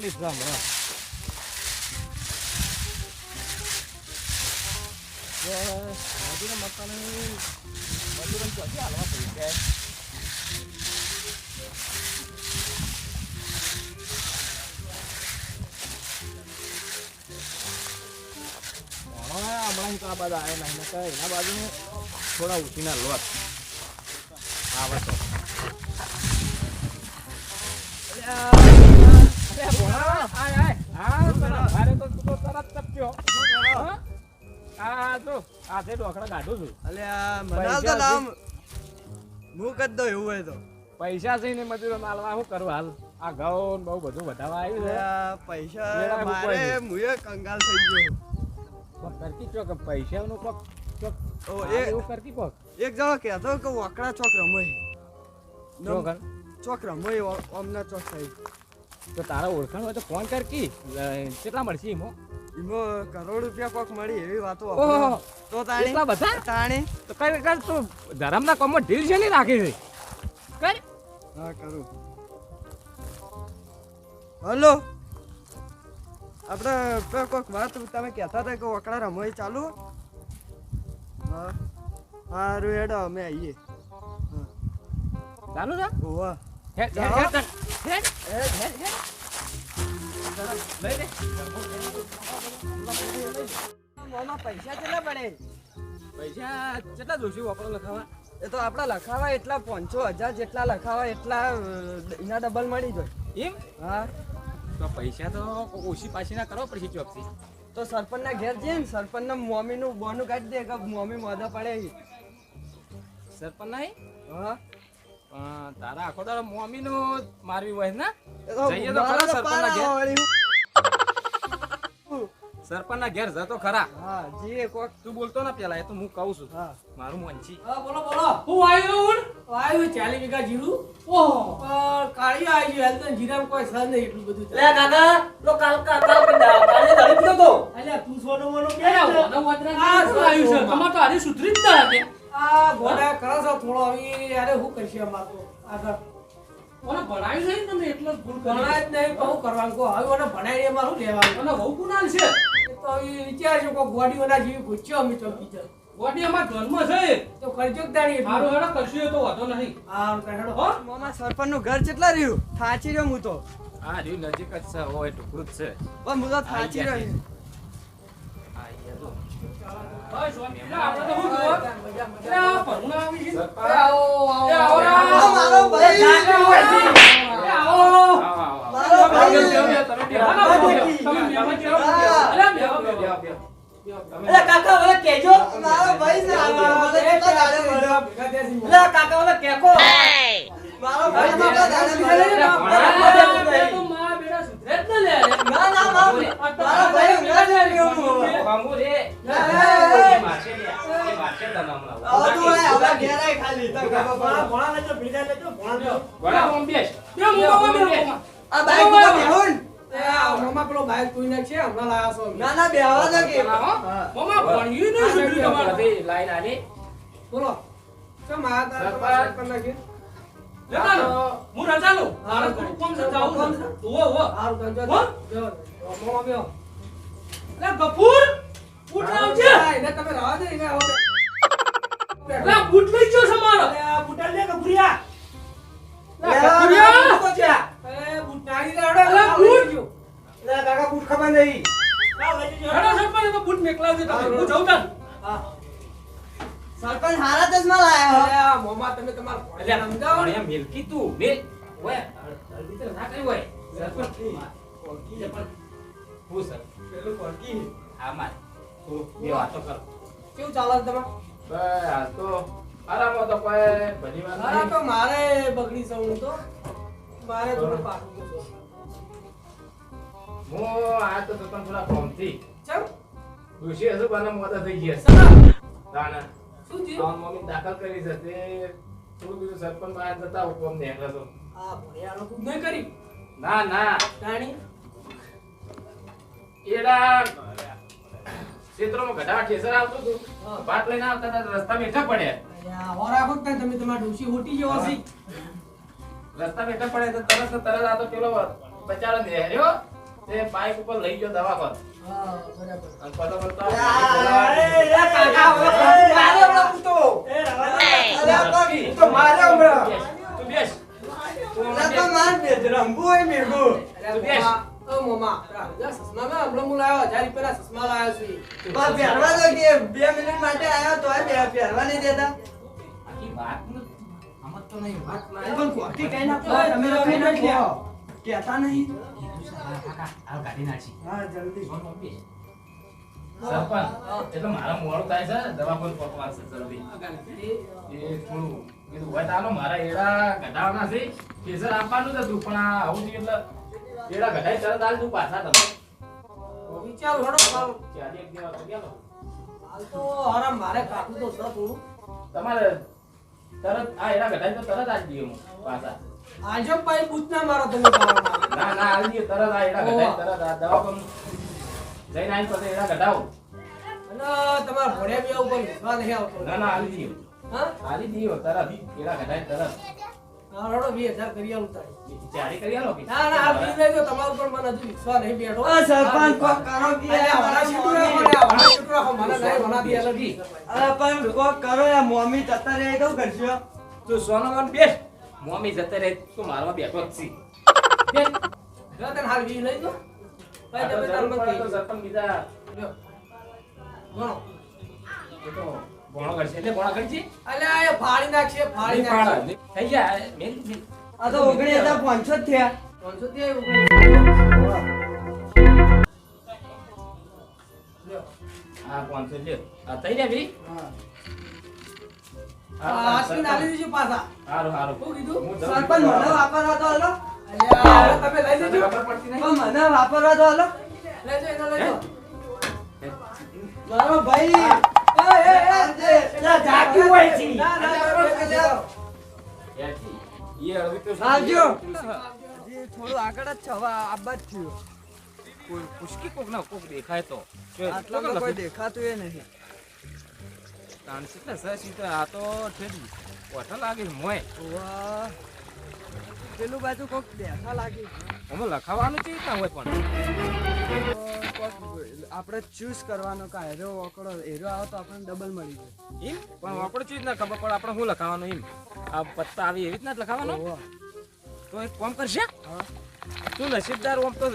પૈસાની તકલીફ છે હમણાં બસ મજૂરો મળતા નહીં મજૂરોને ક્યાંથી હાલવા પડી હમણાં હમણાં તો આ બાજુ આવ્યા નહીં નકર એના બાજુ થોડા ઉછીના લોટ આવે તો તું તો તરત ટપક્યો. આ જો, આ જે ઢોકળા કાઢું છું. અલ્યા પૈસા મનાલ તો નામ હું કદ એવું હોય તો. પૈસા છે ને મજૂરો માલવા શું કરું હાલ? આ ઘઉં ને બહુ બધું વધારવા આવ્યું છે. પૈસા મારે મુએ કંગાલ થઈ ગયો. કરતી ચોક પૈસાનું કોક ચોક ઓ, એ- એવું કરતી કોક? એક જણો કહેતો કે વાકડા ચોક રમાય ચોક રમાય ઓમના ચોક થઈ. તો તારા ઓળખાણ હોય તો ફોન કર કી. કેટલા મળશે ઈમો? ઈમો કરોડ રૂપિયા કોક મળી એવી વાતો ઓહો. તો તાણી? એટલા બધા? તાણી? તો કઈ કર તું ધરમના કોમમાં ઢીલ છે નહીં રાખી છે? કર. હા કરું. હલો. આપણે કોક વાત તમે કહેતા હતા કે વકડા રમાય ચાલુ. હા. હા હેડો અમે આવીએ. ચાલુ છે? ઓવા હેડ હેડ હેડ હેડ હેડ હેડ લઈ લે મોમાં પૈસા કેટલા પડે? પૈસા કેટલા જોશું વાપરો લખાવા? એ તો આપણા લખાવા એટલા પાંચસો હજાર જેટલા લખાવા એટલા એના ડબલ મળી જાય. એમ? હા. તો પૈસા તો ઓછી પાછી ના કરવા પડશે ચોકથી. તો સરપંચના ઘેર જઈએ ને સરપંચના મમ્મીનું બોનું કાઢી દે કે મમ્મી મોઢા પડે. સરપંચ નહીં? હા. તારા આખો તારા મોમી નો મારવી હોય ને? જઈએ તો ખરા સરપંચના ઘેર. પારા સરપંચ ના ઘેર જતો ખરા. હા જીએ કોક. તું બોલતો ને પેલા એ તો હું કહું છું. મારું મંચી હા, બોલો બોલો. હું આવ્યો હું આવ્યો ચાલી વીઘા જીરું. ઓહો. કાળી આવી ગયું. એટલે જીરામ કોઈ સર નહીં એટલું બધું લે કાકા લો કાલ કાલ કાલ કાલે દડી પીધો તો અલ્યા તું સોનો મોનો કે આ શું શું આવ્યું છે? તમાર તો આજે સુધરી જ ના હતી. આ કરો છો થોડો કરશે અમાર તો? આગળ. ઓને ભણાવ્યું છે તમે એટલો ભૂલ ભણાય જ નહીં કહું કરવાનું કહો? હવે ઓને ભણાય એમાં શું લેવાનું ઓને બહુ ગુનાલ છે? તો હવે વિચારજો કોઈ ગોડીઓના જેવી પૂછ્યો અમે તો બીજા. ગોડી અમાર ધર્મ છે. તો કરજો દાણી. મારું હેડો કરશું તો વાંધો નહીં. હા હો? મામા સરપંચનું ઘર કેટલા રહ્યું? થાચી રહ્યો હું તો. આ રહ્યું નજીક જ છે હોય ટુકડું જ છે. પણ હું તો થાચી રહ્યો. કાકા મને કહેજો મારો ભાઈ છે મને કાકા મને કહેકો મારો ભાઈ કરી નાખી? લેતા લો. હું રજા લઉં. મારે થોડું કામ છે, જાવું કામ છે. છે? ઉવ્વ, ઉવ્વ. હારું તને જો હો? બેહો. લે, ગફૂર, બૂટ લાવજે. એને તમે રાહ દે, એને આવો. લે, બૂટ લઈ ગયો છે મારો. અલે આ બુટા લે? લે, એ બુટ ગયો. કાકા બૂટ ખબર નહીં આ લઈ જજો. હેડો સરપંચ, એ તો બૂટ મેકલાવજો તમે. હું જાઉં તાન. હા. સરપંચ હારા ચશ્મા લાયા હો. આ મોમાં તમે તમારા એટલે સમજાવો ને. ભણ્યા મિલકી તું મિલ. ઓય તો ના કરી હોય. સરપંચ હું સર? પેલું કોકી હા માર. તું બે વાતો કર. કેવું ચાલે તમાર? બે બસ હાલ તો આરામ તો કોઈ બધી વાત નહીં. તો મારે બગડી જવું તો મારે થોડું પાકું હું આ તો તમ થોડા કોમથી. ચમ? ખુશી હશે બને મોટા થઈ ગયા છે. સના? શું થયું? મમ્મી દાખલ કરી છે તે થોડું બીજું સરપંચ બહાર જતા હું કોમ નીકળે તો આ ભોળિયાનો ખૂબ નહીં કરી. ના ના જાણી? એડા ક્ષેત્રોમાં ઘટાવા ઠેસર આવતું હતું. પાટ લઈને આવતા હતા રસ્તા બેઠા પડ્યા હોરા ને તમે તમારા ડોશી હોટી જેવો છે. રસ્તા બેઠા પડે તો તરત તરત આ તો પેલો બચારો નેહર્યો તે બાઈક ઉપર લઈ ગયો દવા પર બે મિનિટ માટે આવ્યો તો પહેરવા નહીં દેતા. વાત ન- સમજ તો નહીં, વાત પણ ખોટી કઈ ના કહો, તમે તો કઈ ના કહો. કહેતા નહીં. હાલ કાઢી એટલે મારા એડા ઘટાડવાના છે પણ આવું થયું એટલે એડા ગઢાઈ તરત હાલ તું પાછા તો હરામ મારે કાઢવું તો થોડું. તમારે તરત આ એડા ગઢાઈ તો તરત આજ દઈએ હું પાછા આજો પાઈ બૂથ ના મારો. તમે ના ના આવી તરત આ એડા ઘટાડી તરત આ દવા પર જઈને આવીને પછી એડા ઘટાડો અને તમાર ભણ્યા બી ઉપર વિશ્વાસ નહીં આવતો. ના ના આવી દઈએ હા? આવી દઈએ તરત. એડા ઘટાડી તરત. હા, હેડો વીસ કરી આલું તારે. ચારી કરી આલો કે? ના ના આ બીજ લેજો તમારા ઉપર મને હજુ વિશ્વાસ નહીં બેઠો. આ સરપંચ કોક કરો કે આ વાળા સીધું રાખો ને, આ વાળા સીધું રાખો. મને નહીં વના દે એટલે અરે પણ કોક કરો યાર મમ્મી જતા રહે તો કરશો? તું સોનોમાં બેસ. મમ્મી જતે રહે તું મારવા બેઠો જ છી બેસ. જો તને હાલ વીસ લઈ જો ભાઈ તમે જરૂર તારમાં પડે તો કહી સરપંચ બીજા. ગણો. એ તો ભણો કરશે એટલે ભણો કરજે અલ્યા એ ફાડી નાખશે ફાડી. નાખશે થઈ ગયા મેલ. આ તો ઓગણીસ થયા પાંચસો થયા પાંચસો થી ઓગણીસ. લ્યો. આ થઈ ગયા ભઈ? આ આશીન આલી દેજો પાછા. હારું હારું. શું કીધું? સરપંચ મને વાપરવા તો હાલો. અલ્યા તમે લઈ લેજો? પણ મને વાપરવા તો હાલો. લેજો એને લેજો. મારો ભાઈ. એ, એ, એ, એ, હોય છે. ના ના આવજો. થોડું આગળ જ છે આબા જ થયું. પુષ્કી કોક ના કોક દેખાય તો. આટલામાં કોઈ દેખાતું એ નહીં. તાણસી ને સર સીધો આ તો ઠેડી ઓઠા લાગે મોય પેલું બાજુ કોક બેઠા લાગે અમે લખાવાનું છે ના હોય પણ. આપણે ચૂઝ કરવાનો કા હેરો ઓકડો હેરો આવે તો આપણને ડબલ મળી જાય. એમ પણ આપણે ચીજ ના ખબર પડે આપણે શું લખાવાનું એમ આ પત્તા આવી એવી રીતના લખાવાનું. તો એક કોમ કરશે? તું નસીબદાર ઓમ તો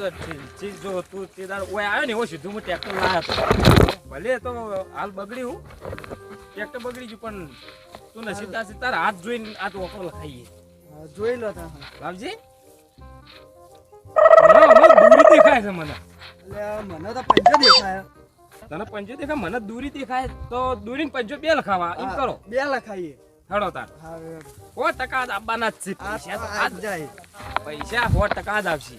ચીજ જો તું તેદાર ઓય આવ્યો ને એવો સીધું હું ટ્રેક્ટર લાવ્યો ભલે તો હાલ બગડ્યું. ટ્રેક્ટર બગડી ગયું પણ તું ને સીધા સીધા હાથ જોઈને આ તો ઓકડો લખાઈએ જોઈ લો તા બાપજી દૂરી દેખાય છે મને. મને તો દેખાય. તને દેખાય? મને દૂરી દેખાય તો દૂરી પંજો બે લખાવા એમ કરો. બે લખાઈએ. હેડો તાર. સો ટકા જ આપવાના જ છે આ પૈસા તો આ જાય. પૈસા સો ટકા જ આવશે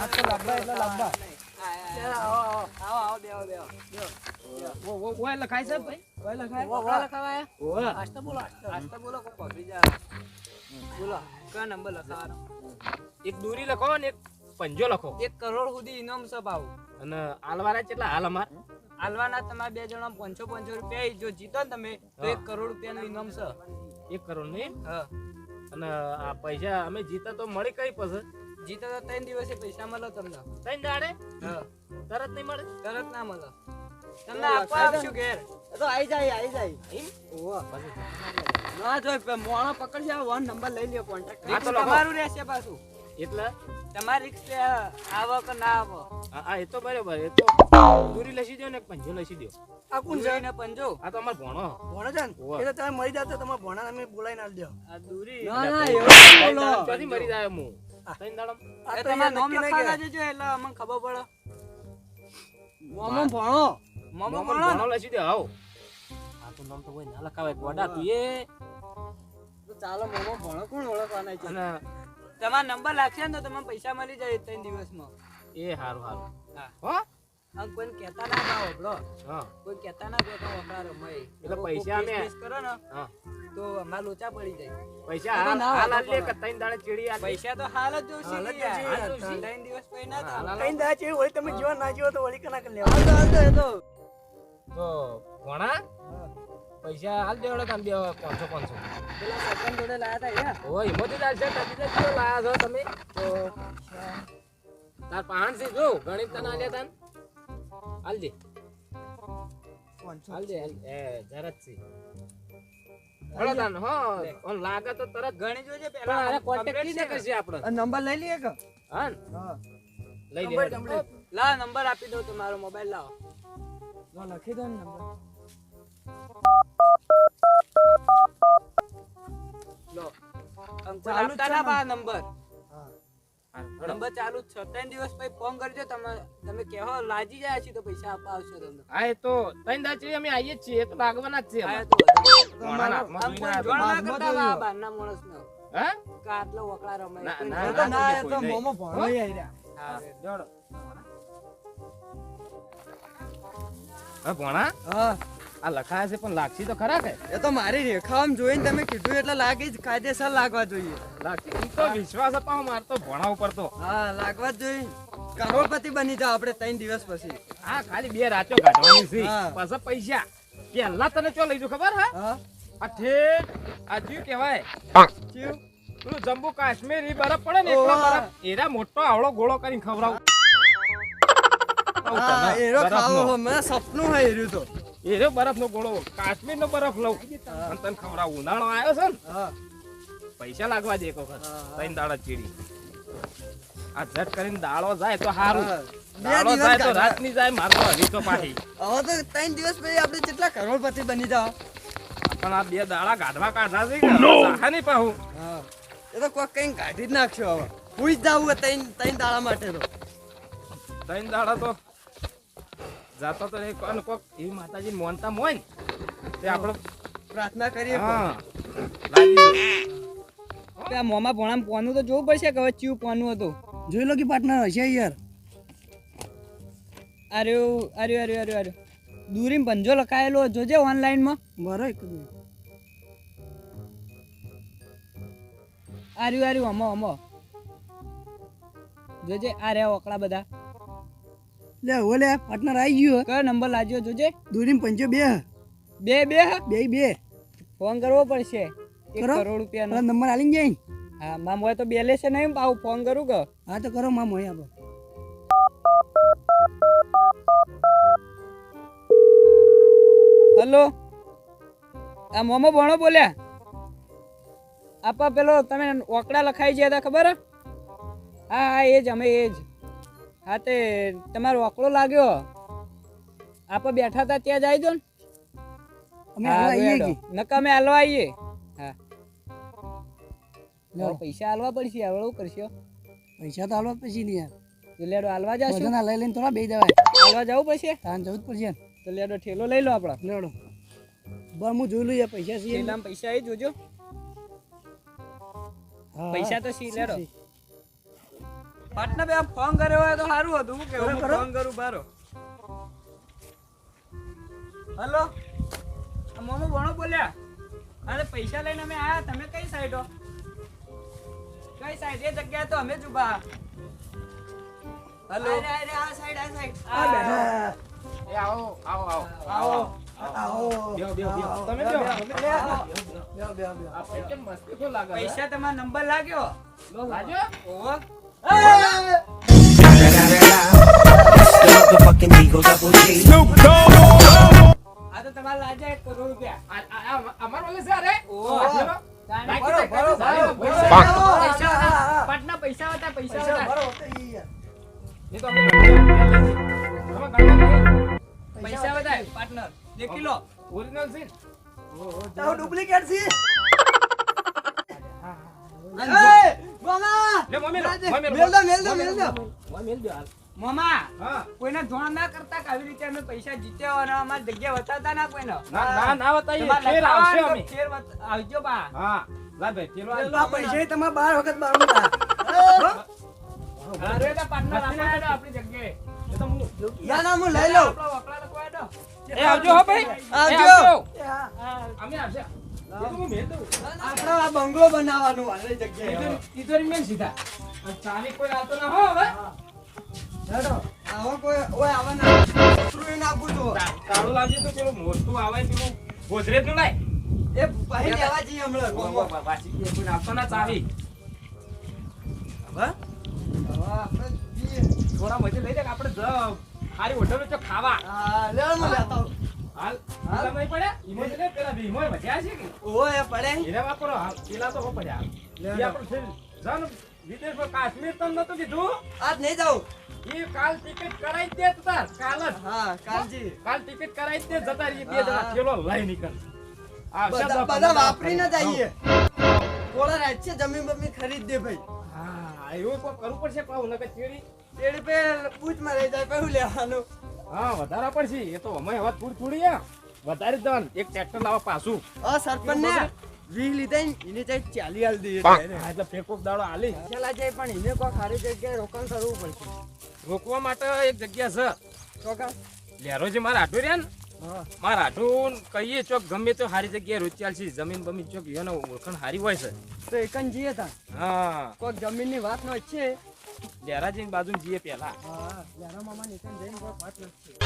આ તો લાંબા એટલે લાંબા. ઓ ઓ ઓય લખાય છે ભાઈ. એક દૂરી લખો ને એક પંજો લખો. એક કરોડ સુધી ઇનામ છે ભાવ અને આલવારા કેટલા? હાલ અમાર? હાલવાના તમારે બે જણા પાંચસો પાંચસો રૂપિયા જો જીતો ને તમે તો એક કરોડ રૂપિયાનું ઇનામ છે એક કરોડ નહીં? હા. અને આ પૈસા અમે જીતા તો મળી કઈ પછી? જીતો તો ત્રણ દિવસે પૈસા મળે તમને. ત્રણ દાડે? તરત નહીં મળે? તરત ના મળે. તમને આપવા આપશું ઘેર? તો આઈ જાય આઈ જાય. એમ ના જો મોણો પકડશે વન નંબર લઈ લ્યો કોન્ટેક્ટ હા, તો તમારું રહેશે પાછું. એટલે? તમારી રિક્સ આવો કે ના આવો. આ આ એ તો બરાબર એ તો દૂરી લસી દો ને પંજો લસી દો આ કોણ જઈને પંજો? આ તો અમાર ભણો. ભણો છે ને? એ તો તમે મરી જાવ તો ભણા ભણાને અમે બોલાવીને આલી દો. આ દૂરી. ના, ના ના, ના ત્રણ એવું બોલો ચોથી મરી જાય હું. આ નામ લખાવી. દેજો એટલે અમને ખબર પડે. મોમો ભણો. મોમો? ભણો લસી દે આવો. આ તો નામ તો કોઈ ના લખાવે ગોડા તું એ. તો ચાલો મોમો ભણો કોણ ઓળખવાના છે? અને તમારો નંબર લાગશે ને તો તમને પૈસા મળી જાય ત્રણ દિવસમાં. એ હારું હારું. હા. હો? આ કોઈને કહેતા ના ના હોભળો હા. કોઈ કહેતા ના કોઈ તો વપરાય રમાય એટલે કોઈ પૈસા અમે- બેસ કરો ને હા. તો અમારા લોચા પડી જાય. પૈસા હાલ વાપરવા. કે તૈન દાડે ચીડી આ પૈસા તો હાલ જ જોશે હાલ જ. જોશે. ત્રણ દિવસ પૈના તૈન હાલ થાય. હાલ. કઈ દા છે વળી તમે જો ના જીવો તો વળી કના કરી લેવા. હાલ તો હાલ તો એ તો તો પૈસા હાલ દેવડો તમે બે પાંચસો પાંચસો. પેલા સપન જોડે લાયા હતા એ ઓ હિંમતી ચાલશે તમે તો લાયા છો તમે. તો તાર પાંચ સી જો ગણિત તને આલ્યા તાન. હાલ દે. હાલ દે એ જરા જ છે. હળો તાન હો ઓન લાગે તો તરત ગણી જોજે પેલા. કોન્ટેક્ટ કીને કરશે આપણે? નંબર લઈ લઈએ કે હા લઈ લે. લા નંબર આપી દો તમારો મોબાઈલ લાવો. લો, લખી દો ને નંબર લો ચાલુ ને? પા નંબર નંબર ચાલુ છ ત્રણ દિવસ પછી ફોન કરજો તમે તમે કેહો લાજી જાય છે તો પૈસા આપવા આવશે તમને હા એ તો ત્રણ દાચી અમે આવીએ જ છીએ તો ભાગવાના જ છે હા. તો આવ્યા. જોણ ના હા કાટલો વકડા રમાય. ના, ના, ના. તો એ તો મોમો ભણો આઈ રહ્યા હા. જોડો ભોણા? આ લખાયા છે પણ લાગશે તો ખરા કે? એ તો મારી રેખામાં જોઈને તમે કીધું એટલે લાગે જ કાયદેસર લાગવા જોઈએ. લાગશે? તો વિશ્વાસ અપાવો માર તો ભોણા ઉપર તો. હા લાગવા જ જોઈએ. કરોડપતિ બની જાવ આપણે ત્રણ દિવસ પછી. હા ખાલી બે રાતો કાઢવાની છે. પાછા પૈસા. પહેલા તને ચો લઈ જો ખબર હા? હા. આ ઠેક આ જ્યું કહેવાય. ચિયું? પેલું જમ્મુ કાશ્મીર ઈ બરફ પડે ને એટલો બરફ. એરા મોટો આવળો ગોળો કરીને ખવડાવું. એરો ખાવો હો, સપનું હોય તો. એરો બરફ નો ગોળો. કાશ્મીર નો બરફ લઉં. અને તને ખવડાવું. ઉનાળો આવ્યો છે ને? પૈસા લાગવા દે એક વખત. ત્રણ દાડા ચીડી આ ઝટ કરીને દાડો જાય તો સારું હા. બે દાડો દિવસ જાય તો રાતની જાય મારતો હરી તો પાછી હવે તો ત્રણ દિવસ પછી આપણે કેટલા કરોડપતિ બની જાવ પણ આ બે દાડા ગાઢવા કાઢા છે કે નહીં પાહું. એ તો કોક કઈ કાઢી જ નાખશો હવે. હુઈ જ જાવું ત્રણ ત્રણ દાડા માટે તો. ત્રણ દાડા તો જાતો તો એક અને કોક એ માતાજી મોનતા મોય તે આપણે પ્રાર્થના કરીએ હા. લાગી ગયો. કે આ મોંમાં ભોણામાં પોનું તો જોવું પડશે કે હવે ચિયું પોનું હતું. જોઈ લો કે પાર્ટનર હશે યાર. અરે અરે અરે અરે અરે દૂરીમ પંજો લખાયેલો જોજે ઓનલાઈનમાં. બરો એક આર્યું આર્યું અમો અમો જોજે આ રહ્યા ઓકળા બધા. લે ઓલે પાર્ટનર આવી ગયો. કયો નંબર લાગ્યો જોજે? દૂરી પંચો બે. બે બે? બે બે. ફોન કરવો પડશે. એક કરોડ રૂપિયાનો. નંબર આલી જાય. હા મામ હોય તો બે લેશે નહીં આવું ફોન કરું કે? હા તો કરો મામ હોય આપો. હલો? આ મોમો ભણો બોલ્યા? આપા પેલો તમે ઓકડા લખાઈ ગયા હતા ખબર? હે? હા હા એ જ અમે એ જ. હા તે તમારો ઓકળો લાગ્યો. આપા બેઠા હતા ત્યાં જાય દો ને. અમે આવીએ બેડો. નકા અમે હાલવા આવીએ હા. પૈસા હાલવા પડશે હવે શું કરશો પૈસા તો હાલવા પછી નહીં યાર. તો લેડો હાલવા જશો? ના લઈ લઈને થોડા બે જવાય. હાલવા જવું પડશે? તાન જવું જ પડશે તો લેડો ઠેલો લઈ લો આપડા. લેડો. બસ હું જોઈ લઉં યાર પૈસા સી પૈસા એ જોજો. પૈસા તો સી લેડો. પાટના બે ફોન કર્યો હોય તો સારું હતું. હું કરો, કરો. ફોન કરું? બારો. હલો? મોમો ભણો બોલ્યા. અરે પૈસા લઈને અમે આયા. તમે કઈ સાઈડ હો? કઈ સાઈડ એ જગ્યાએ તો અમે જ ઊભા હલો? આ સાઈડ આ સાઈડ આ બેઠા. એ આવો આવો આવો. આવો? પૈસા તમારો નંબર લાગ્યો? લાગ્યો? બરો. પૈસા. હતા. પૈસા હતા. પૈસા બધા પાર્ટનર. દેખી લો Original છે ને? ડુપ્લિકેટ છે. અને એ, મામા! લે, મોં મેલો, રાજે, મોં મેલો, મેલ દો, મેલ દો, મોં મેલ મેલો. દો. મોં મેલ દો હાલ. મામા હા. કોઈને ધોણ ના કરતા આવી રીતે અમે પૈસા જીત્યા હોય અને અમારી જગ્યા બતાવતા ના કોઈને ફેર આવજો બા હા. લાય ભાઈ, પેલો પૈસા તમારે બાર વખત બાર અરે તો પાર્ટનર આપણે આપણી જગ્યાએ એ તો હું- ના ના હું લઈ લઉં આપણો વપરાતો કોઈ હેડો. એ આવજો હો ભાઈ. આવજો. એ તો. આપણે આ બંગલો બનાવવાનું વાળી જગ્યાએ તિજોરી મેલ સીધા. અને કોઈ આવતો ના હો હવે. હેડો. આવા કોઈ ઓય આવા ના પતરું ના આપું કાળો લાગે તો પેલો મોટું આવે પેલું ગોદરેજનું લાય એ પહેલી લેવા જઈએ હમણાં વાસી કે કોઈ આપતો ના ચાવી હવે હવે આપણે થોડા મજે લઈ લે આપણે જ સારી હોટલ છે ખાવા હા, લે હું લેતા આવું. હાલ. હાલ. હાલ નહીં પડ્યા ઈમો જ લે પેલા ભીમો વધ્યા છે કે? ઓય, પડે. એને વાપરો હાલ. પેલા તો હો પડ્યા. લે, એ લે. આપણું છે કાશ્મીર તમ નતું કીધું? આજ નહીં જાઉં. એ કાલ ટિકિટ કરાઈ દે તાર કાલ જ. હા, કાલજી. કાલ ટિકિટ કરાઈ દે જતા રહીએ બે જણા. થેલો લઈ નીકળ. આવશે બધા વાપરીને જઈએ થોડા રાજ્ય જમીન બમીન ખરીદ દે ભાઈ. હા એવું કોઈ કરવું પડશે પાછું નકર ચેડી? તેડી પે પૂછમાં રહી જાય પહેલું લેવાનું. હા વધારા પડશે. એ તો અમે હવે થોડી થોડી વધારે જ જવાનું એક ટ્રેક્ટર લાવવા પાછું. અ સરપંચ ને વીહ લીધા એને ચાઈ ચાલી હાલ દઈએ. એટલે ફેંકો દાડો આલી. છેલ્લા જાય પણ એને કોઈ સારી જગ્યાએ રોકાણ કરવું પડશે. રોકવા માટે એક જગ્યા છે. ચોકા લેરો જે મારા આટો રહ્યા ને હા. મારા આટું કહીએ ચોક ગમે તો સારી જગ્યાએ રોજ ચાલશે. જમીન બમીન ચોક એને ઓળખાણ સારી હોય છે. તો એકન જઈએ તા. હા. કોઈક જમીનની વાત ન છે. લેરાજી બાજુ જઈએ પેલા હા લેરા મામા નીકળ જઈને કોઈ વાત નથી.